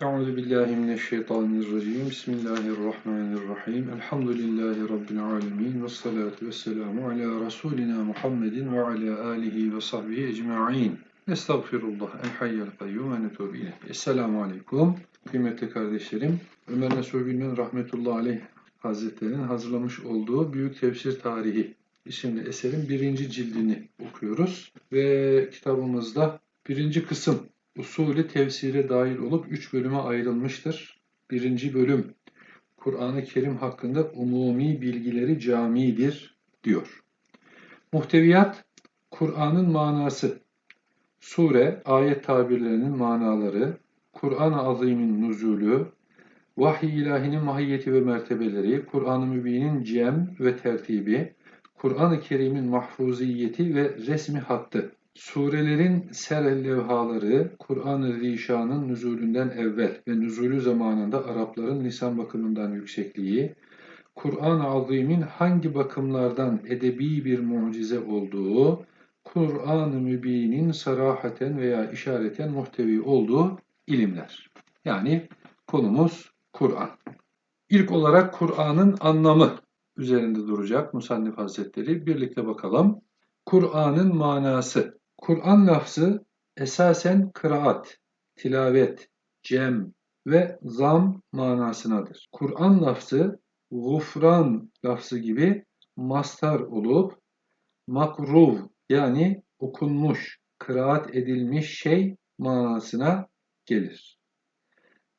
Euzu billahi mineşşeytanirracim. Bismillahirrahmanirrahim. Elhamdülillahi rabbil alamin ve salatu vesselamu ala rasulina Muhammedin ve ala alihi ve sahbihi ecmaîn. Estağfirullah el hayyul kayyum ve netûbü ileyh. Esselamu aleyküm. Kıymetli kardeşlerim, Ömer Nasuh Bilmen rahmetullahi aleyh Hazretleri'nin hazırlamış olduğu Büyük Tefsir Tarihi isimli eserin birinci cildini okuyoruz. Ve kitabımızda birinci kısım usulü tefsire dahil olup üç bölüme ayrılmıştır. Birinci bölüm Kur'an-ı Kerim hakkında umumi bilgileri camidir diyor. Muhteviyat Kur'an'ın manası, sure, ayet tabirlerinin manaları, Kur'an-ı Azim'in nuzulü, vahiy ilahinin mahiyeti ve mertebeleri, Kur'an-ı Mübin'in cem ve tertibi, Kur'an-ı Kerim'in mahfuziyeti ve resmi hattı. Surelerin ser levhaları, Kur'an-ı Zişan'ın nüzulünden evvel ve nüzulü zamanında Arapların lisan bakımından yüksekliği, Kur'an-ı Azim'in hangi bakımlardan edebi bir mucize olduğu, Kur'an-ı Mübin'in sarahaten veya işareten muhtevi olduğu ilimler. Yani konumuz Kur'an. İlk olarak Kur'an'ın anlamı üzerinde duracak Musannif Hazretleri. Birlikte bakalım. Kur'an'ın manası. Kur'an lafzı esasen kıraat, tilavet, cem ve zam manasınadır. Kur'an lafzı gufran lafzı gibi mastar olup makruv yani okunmuş, kıraat edilmiş şey manasına gelir.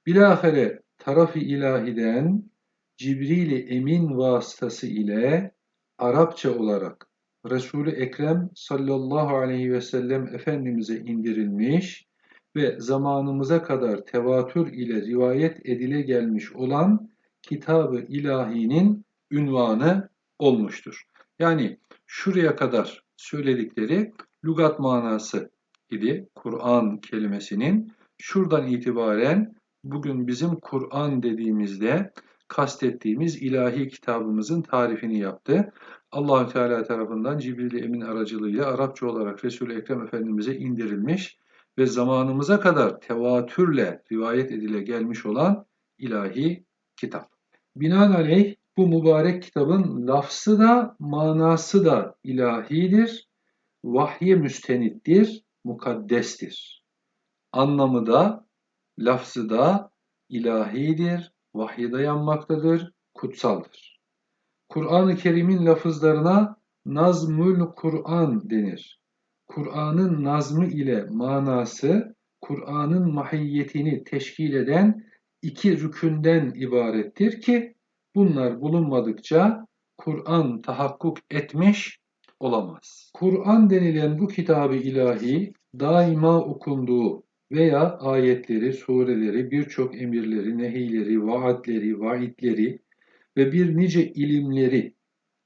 Bilahare tarafı ilahiden Cibril-i Emin vasıtası ile Arapça olarak Resul-i Ekrem sallallahu aleyhi ve sellem Efendimiz'e indirilmiş ve zamanımıza kadar tevatür ile rivayet edile gelmiş olan Kitab-ı İlahi'nin ünvanı olmuştur. Yani şuraya kadar söyledikleri lügat manası idi Kur'an kelimesinin. Şuradan itibaren bugün bizim Kur'an dediğimizde kastettiğimiz ilahi kitabımızın tarifini yaptı. Allahü Teala tarafından Cibril Emin aracılığıyla Arapça olarak Resul-i Ekrem Efendimiz'e indirilmiş ve zamanımıza kadar tevatürle rivayet edile gelmiş olan ilahi kitap. Binaenaleyh bu mübarek kitabın lafzı da manası da ilahidir, vahye müstenittir, mukaddestir. Anlamı da, lafzı da ilahidir, vahye dayanmaktadır, kutsaldır. Kur'an-ı Kerim'in lafızlarına Nazmül Kur'an denir. Kur'an'ın nazmı ile manası, Kur'an'ın mahiyetini teşkil eden iki rükünden ibarettir ki bunlar bulunmadıkça Kur'an tahakkuk etmiş olamaz. Kur'an denilen bu kitabı ilahi daima okunduğu veya ayetleri, sureleri, birçok emirleri, nehileri, vaatleri, vaidleri ve bir nice ilimleri,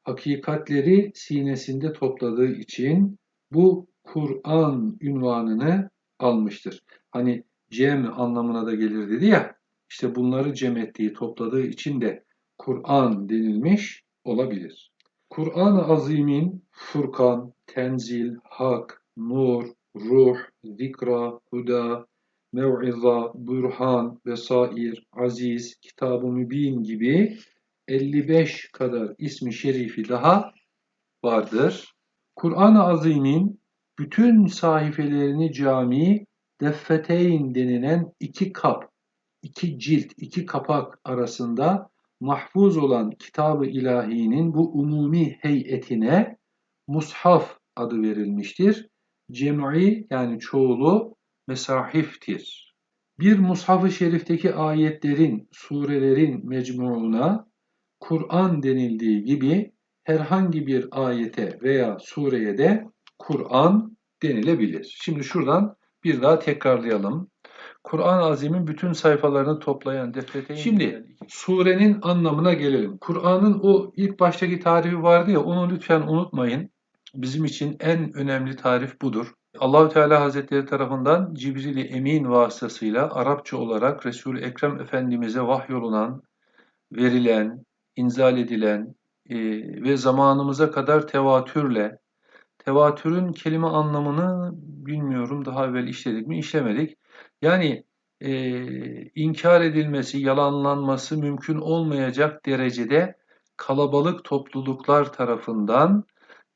hakikatleri sinesinde topladığı için bu Kur'an ünvanını almıştır. Hani cem anlamına da gelir dedi ya, işte bunları cem ettiği, topladığı için de Kur'an denilmiş olabilir. Kur'an-ı Azim'in Furkan, Tenzil, Hak, Nur, Ruh, Zikra, Huda, Mev'iza, Burhan, Vesair, Aziz, Kitab-ı Mübin gibi 55 kadar ismi şerifi daha vardır. Kur'an-ı Azim'in bütün sayfelerini cami Deffeteyn denilen iki kap, iki cilt, iki kapak arasında mahfuz olan Kitab-ı İlahi'nin bu umumi heyetine Mushaf adı verilmiştir. Cem'i yani çoğulu mesahiftir. Bir mushaf-ı şerifteki ayetlerin, surelerin mecmuuna Kur'an denildiği gibi herhangi bir ayete veya sureye de Kur'an denilebilir. Şimdi şuradan bir daha tekrarlayalım. Kur'an-ı Azim'in bütün sayfalarını toplayan deftereyn. Şimdi surenin anlamına gelelim. Kur'an'ın o ilk baştaki tarifi vardı ya onu lütfen unutmayın. Bizim için en önemli tarif budur. Allahü Teala Hazretleri tarafından Cibril-i Emin vasıtasıyla Arapça olarak Resul-i Ekrem Efendimiz'e vahyolunan, verilen, inzal edilen e, ve zamanımıza kadar tevatürle, tevatürün kelime anlamını bilmiyorum daha evvel işledik mi işlemedik. Yani e, inkar edilmesi, yalanlanması mümkün olmayacak derecede kalabalık topluluklar tarafından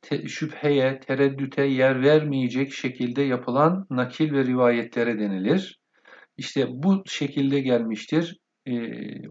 te, şüpheye, tereddüte yer vermeyecek şekilde yapılan nakil ve rivayetlere denilir. İşte bu şekilde gelmiştir e,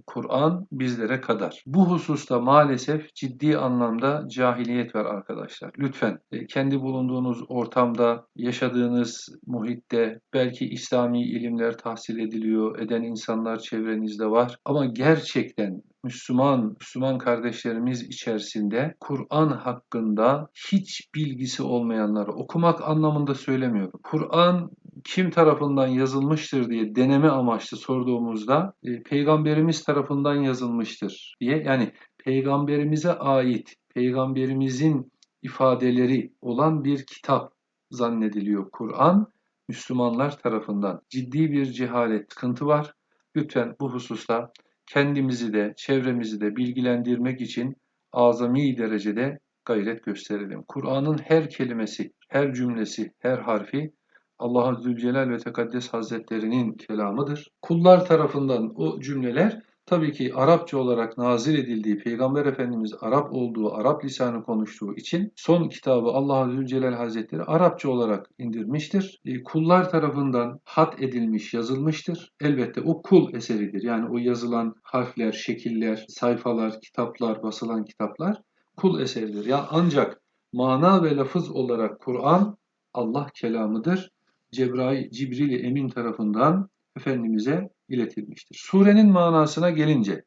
Kur'an bizlere kadar. Bu hususta maalesef ciddi anlamda cahiliyet var arkadaşlar. Lütfen e, kendi bulunduğunuz ortamda, yaşadığınız muhitte belki İslami ilimler tahsil ediliyor, eden insanlar çevrenizde var. Ama gerçekten Müslüman, Müslüman kardeşlerimiz içerisinde Kur'an hakkında hiç bilgisi olmayanları okumak anlamında söylemiyorum. Kur'an kim tarafından yazılmıştır diye deneme amaçlı sorduğumuzda e, peygamberimiz tarafından yazılmıştır diye yani peygamberimize ait peygamberimizin ifadeleri olan bir kitap zannediliyor Kur'an Müslümanlar tarafından. Ciddi bir cehalet sıkıntı var. Lütfen bu hususta kendimizi de çevremizi de bilgilendirmek için azami derecede gayret gösterelim. Kur'an'ın her kelimesi, her cümlesi, her harfi Allah Zülcelal ve Tekaddes Hazretlerinin kelamıdır. Kullar tarafından o cümleler tabii ki Arapça olarak nazil edildiği, Peygamber Efendimiz Arap olduğu, Arap lisanı konuştuğu için son kitabı Allah Zülcelal Hazretleri Arapça olarak indirmiştir. E, kullar tarafından hat edilmiş, yazılmıştır. Elbette o kul eseridir. Yani o yazılan harfler, şekiller, sayfalar, kitaplar, basılan kitaplar kul eseridir. Ya ancak mana ve lafız olarak Kur'an Allah kelamıdır. Cebrail, Cibril Emin tarafından Efendimiz'e iletilmiştir. Surenin manasına gelince,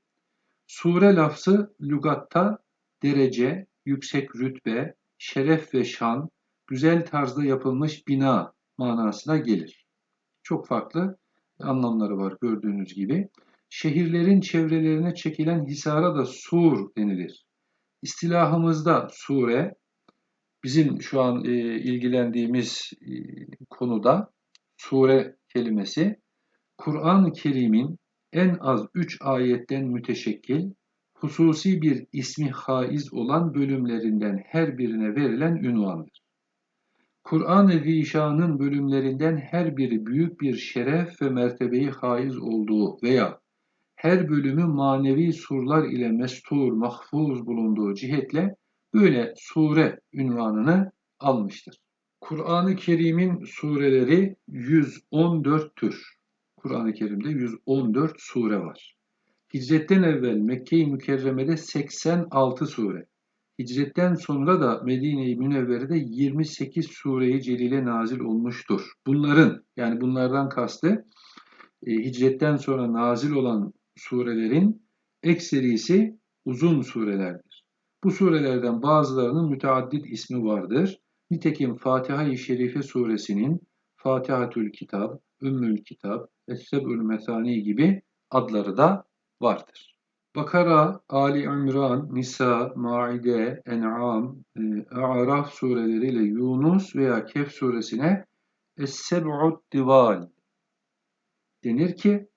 sure lafzı lügatta derece, yüksek rütbe, şeref ve şan, güzel tarzda yapılmış bina manasına gelir. Çok farklı anlamları var gördüğünüz gibi. Şehirlerin çevrelerine çekilen hisara da sur denilir. İstilahımızda sure, bizim şu an e, ilgilendiğimiz e, konuda sure kelimesi Kur'an-ı Kerim'in en az üç ayetten müteşekkil, hususi bir ismi haiz olan bölümlerinden her birine verilen ünvandır. Kur'an-ı Zişan'ın bölümlerinden her biri büyük bir şeref ve mertebeyi haiz olduğu veya her bölümü manevi surlar ile mestur, mahfuz bulunduğu cihetle böyle sure ünvanını almıştır. Kur'an-ı Kerim'in sureleri 114 tür. Kur'an-ı Kerim'de 114 sure var. Hicretten evvel Mekke-i Mükerreme'de 86 sure. Hicretten sonra da Medine-i Münevvere'de 28 sure-i celile nazil olmuştur. Bunların yani bunlardan kastı e, hicretten sonra nazil olan surelerin ekserisi uzun surelerdir. Bu surelerden bazılarının müteaddit ismi vardır. Nitekim Fatiha-i Şerife suresinin Fatihatül Kitab, Ümmül Kitab, Es-Seb'ül Mesani gibi adları da vardır. Bakara, Ali İmran, Nisa, Maide, En'am, e, A'raf sureleriyle Yunus veya Kehf suresine Es-Seb'ud denir ki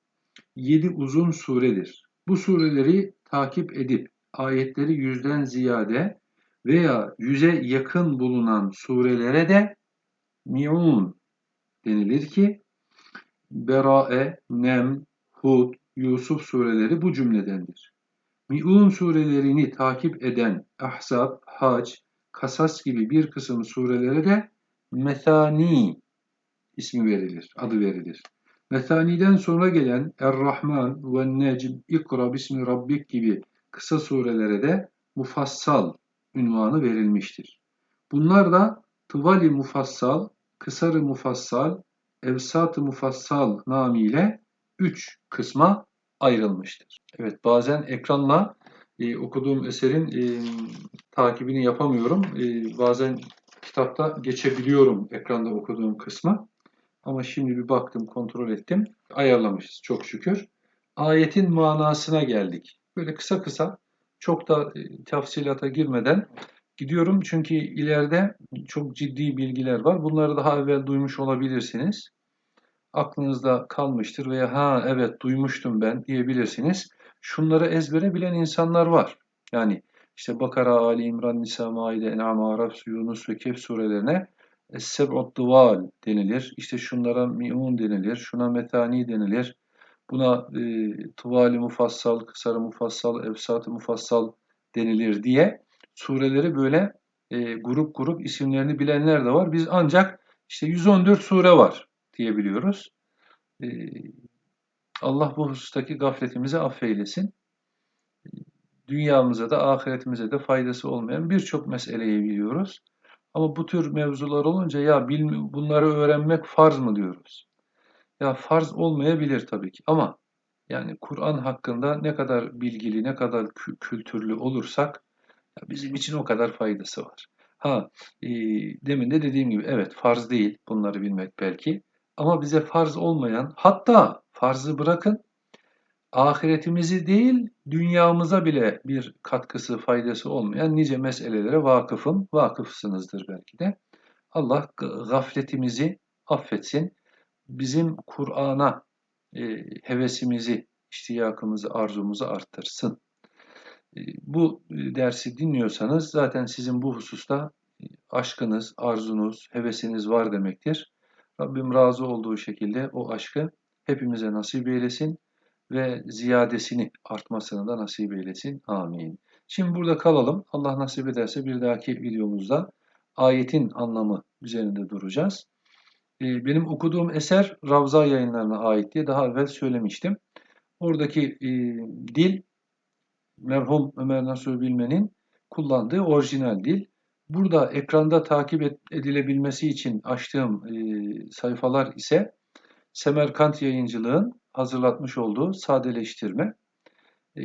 yedi uzun suredir. Bu sureleri takip edip ayetleri yüzden ziyade veya yüze yakın bulunan surelere de mi'un denilir ki Berae, Nem, Hud, Yusuf sureleri bu cümledendir. Mi'un surelerini takip eden Ahzab, Hac, Kasas gibi bir kısım surelere de Methani ismi verilir, adı verilir. Methani'den sonra gelen Er-Rahman ve Necm, İkra bismi Rabbik gibi kısa surelere de mufassal ünvanı verilmiştir. Bunlar da tıvali mufassal, kısarı mufassal, evsat-ı mufassal namiyle üç kısma ayrılmıştır. Evet bazen ekranla e, okuduğum eserin e, takibini yapamıyorum. E, bazen kitapta geçebiliyorum ekranda okuduğum kısmı. Ama şimdi bir baktım, kontrol ettim. Ayarlamışız çok şükür. Ayetin manasına geldik. Böyle kısa kısa çok da e, tafsilata girmeden gidiyorum. Çünkü ileride çok ciddi bilgiler var. Bunları daha evvel duymuş olabilirsiniz. Aklınızda kalmıştır veya ha evet duymuştum ben diyebilirsiniz. Şunları ezbere bilen insanlar var. Yani işte Bakara, Ali İmran, Nisa, Maide, En'am, Araf, Yunus ve Kehf surelerine Es-Seb'ud Dıval denilir. İşte şunlara mi'un denilir, şuna metani denilir. Buna e, tuvali mufassal, kısarı mufassal, efsat-ı mufassal denilir diye sureleri böyle e, grup grup isimlerini bilenler de var. Biz ancak işte 114 sure var diyebiliyoruz. E, Allah bu husustaki gafletimizi affeylesin. Dünyamıza da ahiretimize de faydası olmayan birçok meseleyi biliyoruz. Ama bu tür mevzular olunca ya bunları öğrenmek farz mı diyoruz. Ya farz olmayabilir tabii ki ama yani Kur'an hakkında ne kadar bilgili, ne kadar kültürlü olursak bizim için o kadar faydası var. Ha, e, demin de dediğim gibi evet farz değil bunları bilmek belki ama bize farz olmayan hatta farzı bırakın ahiretimizi değil dünyamıza bile bir katkısı faydası olmayan nice meselelere vakıfım, vakıfsınızdır belki de. Allah gafletimizi affetsin. Bizim Kur'an'a e, hevesimizi, iştiyakımızı, arzumuzu arttırsın. E, bu dersi dinliyorsanız zaten sizin bu hususta aşkınız, arzunuz, hevesiniz var demektir. Rabbim razı olduğu şekilde o aşkı hepimize nasip eylesin ve ziyadesini artmasını da nasip eylesin. Amin. Şimdi burada kalalım. Allah nasip ederse bir dahaki videomuzda ayetin anlamı üzerinde duracağız. Ee, benim okuduğum eser Ravza yayınlarına ait diye daha evvel söylemiştim. Oradaki e, dil merhum Ömer Nasuh Bilmen'in kullandığı orijinal dil. Burada ekranda takip edilebilmesi için açtığım e, sayfalar ise Semerkant Yayıncılığın hazırlatmış olduğu sadeleştirme. Ee,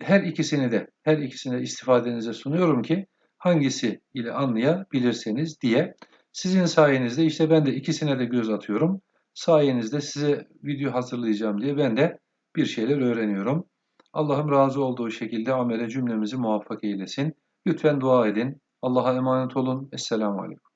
her ikisini de, her ikisini de istifadenize sunuyorum ki hangisi ile anlayabilirseniz diye. Sizin sayenizde işte ben de ikisine de göz atıyorum. Sayenizde size video hazırlayacağım diye ben de bir şeyler öğreniyorum. Allah'ım razı olduğu şekilde amele cümlemizi muvaffak eylesin. Lütfen dua edin. Allah'a emanet olun. Esselamu Aleyküm.